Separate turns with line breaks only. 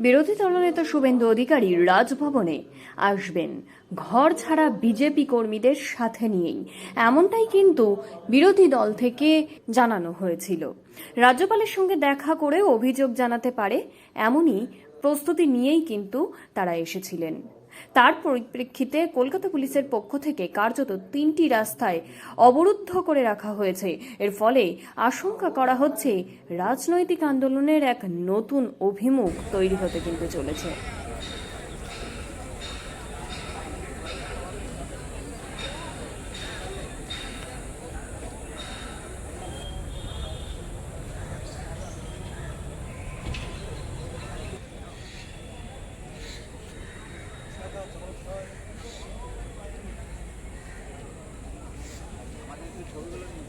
বিরোধী দলনেতা শুভেন্দু অধিকারী রাজভবনে আসবেন। ঘর ছাড়া বিজেপি কর্মীদের সাথে নিয়েই। এমনটাই কিন্তু বিরোধী দল থেকে জানানো হয়েছিল। রাজ্যপালের সঙ্গে দেখা করে অভিযোগ জানাতে পারে, এমনই প্রস্তুতি নিয়েই কিন্তু তারা এসেছিলেন। তার পরিপ্রেক্ষিতে কলকাতা পুলিশের পক্ষ থেকে কার্যত তিনটি রাস্তায় অবরুদ্ধ করে রাখা হয়েছে। এর ফলে আশঙ্কা করা হচ্ছে, রাজনৈতিক আন্দোলনের এক নতুন অভিমুখ তৈরি হতে কিন্তু চলেছে। আমাদের ছবিগুলো